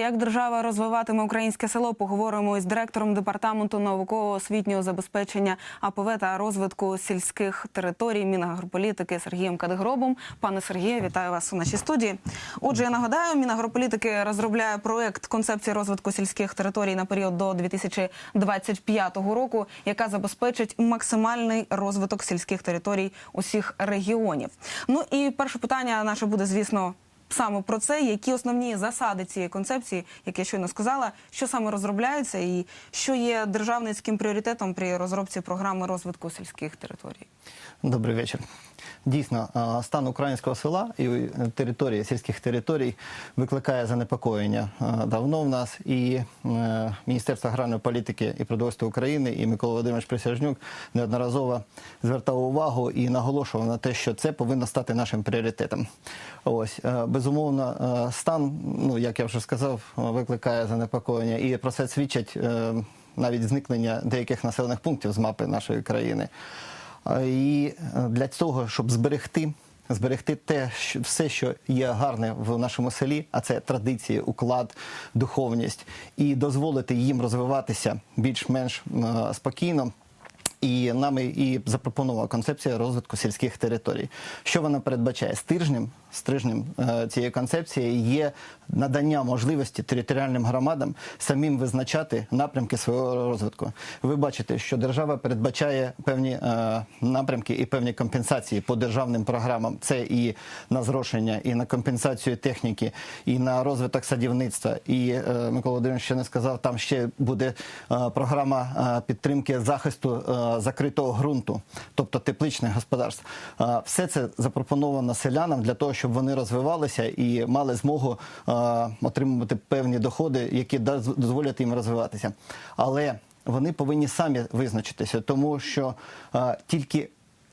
Як держава розвиватиме українське село, поговоримо із директором департаменту науково-освітнього забезпечення АПВ та розвитку сільських територій Мінагрополітики Сергієм Кадигробом. Пане Сергію, вітаю вас у нашій студії. Отже, я нагадаю, Мінагрополітики розробляє проект концепції розвитку сільських територій на період до 2025 року, яка забезпечить максимальний розвиток сільських територій усіх регіонів. Ну і перше питання наше буде, звісно. Саме про це, які основні засади цієї концепції, як я щойно сказала, що саме розробляється, і що є державницьким пріоритетом при розробці програми розвитку сільських територій. Добрий вечір. Дійсно, стан українського села і е, території, сільських територій викликає занепокоєння давно в нас. І е, Міністерство аграрної політики і продовольства України і Микола Володимирович Присяжнюк неодноразово звертав увагу і наголошував на те, що це повинно стати нашим пріоритетом. Ось е, безумовно, е, стан, ну як я вже сказав, е, викликає занепокоєння, і про це свідчать е, навіть зникнення деяких населених пунктів з мапи нашої країни. І для того, щоб зберегти, зберегти те, що все, що є гарне в нашому селі, а це традиції, уклад, духовність, і дозволити їм розвиватися більш-менш спокійно. І нами і запропонувала концепція розвитку сільських територій. Що вона передбачає? Стержнем, стрижнем е, цієї концепції є надання можливості територіальним громадам самим визначати напрямки свого розвитку. Ви бачите, що держава передбачає певні е, напрямки і певні компенсації по державним програмам. Це і на зрошення, і на компенсацію техніки, і на розвиток садівництва. І е, Микола Володимирович ще не сказав, там ще буде програма підтримки захисту закритого ґрунту, тобто тепличних господарств. Все це запропоновано селянам для того, щоб вони розвивалися і мали змогу е, отримувати певні доходи, які доз- дозволять їм розвиватися. Але вони повинні самі визначитися, тому що е, тільки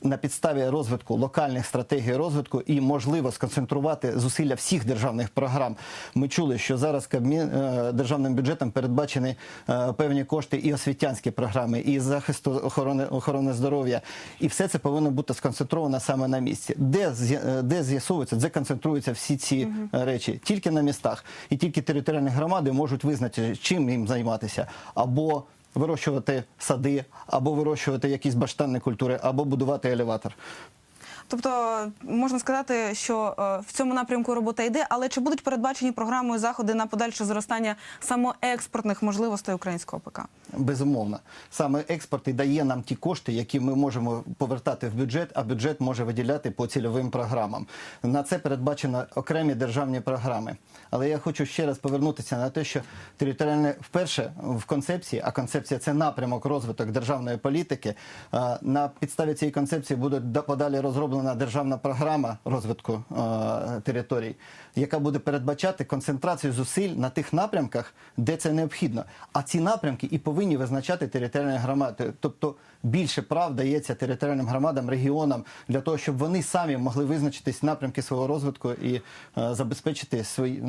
на підставі розвитку локальних стратегій розвитку і можливо сконцентрувати зусилля всіх державних програм. Ми чули, що зараз Кабмін е, державним бюджетом передбачені е, певні кошти і освітянські програми, і захисту охорони охорони здоров'я. І все це повинно бути сконцентровано саме на місці, де е, де з'ясовуються, де концентруються всі ці речі, тільки на містах, і тільки територіальні громади можуть визначити, чим їм займатися. Або вирощувати сади, або вирощувати якісь баштанні культури, або будувати елеватор. Тобто можна сказати, що е, в цьому напрямку робота йде, але чи будуть передбачені програмою заходи на подальше зростання самоекспортних можливостей українського ПК? Безумовно, саме експорт і дає нам ті кошти, які ми можемо повертати в бюджет, а бюджет може виділяти по цільовим програмам. На це передбачено окремі державні програми. Але я хочу ще раз повернутися на те, що територіальне вперше в концепції, а концепція це напрямок розвиток державної політики. е, На підставі цієї концепції буде да- подалі розроблена державна програма розвитку е, територій, яка буде передбачати концентрацію зусиль на тих напрямках, де це необхідно. А ці напрямки і повинні визначати територіальні громади. Тобто більше прав дається територіальним громадам, регіонам для того, щоб вони самі могли визначитись напрямки свого розвитку і е, забезпечити свої,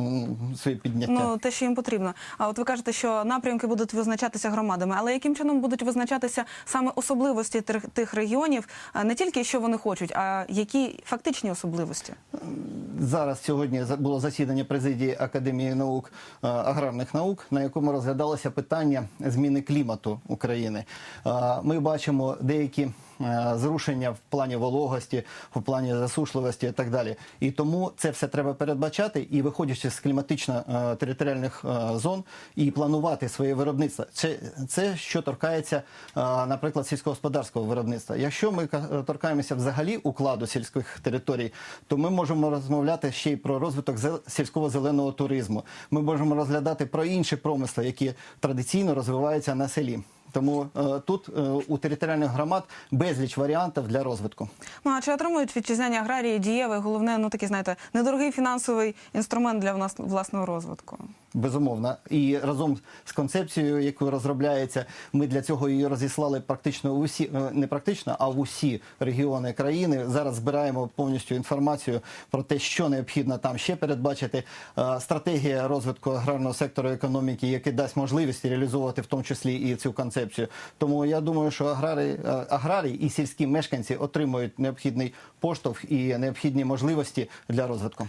свої підняття. Ну те, що їм потрібно. А от ви кажете, що напрямки будуть визначатися громадами, але яким чином будуть визначатися саме особливості тих, регіонів, а не тільки що вони хочуть, а які фактичні особливості? Зараз сьогодні було засідання президії Академії наук е, аграрних наук, на якому розглядалося питання зміни клімату України. Е, Ми бачимо деякі зрушення в плані вологості, в плані засушливості і так далі. І тому це все треба передбачати і виходячи з кліматично-територіальних е, зон і планувати своє виробництво. Це, це що торкається, е, наприклад, сільськогосподарського виробництва. Якщо ми ка- торкаємося взагалі укладу сільських територій, то ми можемо розмовляти ще й про розвиток сільського зеленого туризму. Ми можемо розглядати про інші промисли, які традиційно розвиваються на селі. Тому е, тут е, у територіальних громад безліч варіантів для розвитку. Ну а чи отримують вітчизняні аграрії дієвий, головне, ну такий, знаєте, недорогий фінансовий інструмент для влас- власного розвитку? Безумовно, і разом з концепцією, яку розробляється, ми для цього її розіслали практично в усі е, не практично, а в усі регіони країни. Зараз збираємо повністю інформацію про те, що необхідно там ще передбачити. Стратегія розвитку аграрного сектору економіки, який дасть можливість реалізовувати в тому числі і цю концепцію. Тому я думаю, що аграрії, е, аграрії і сільські мешканці отримують необхідний поштовх і необхідні можливості для розвитку.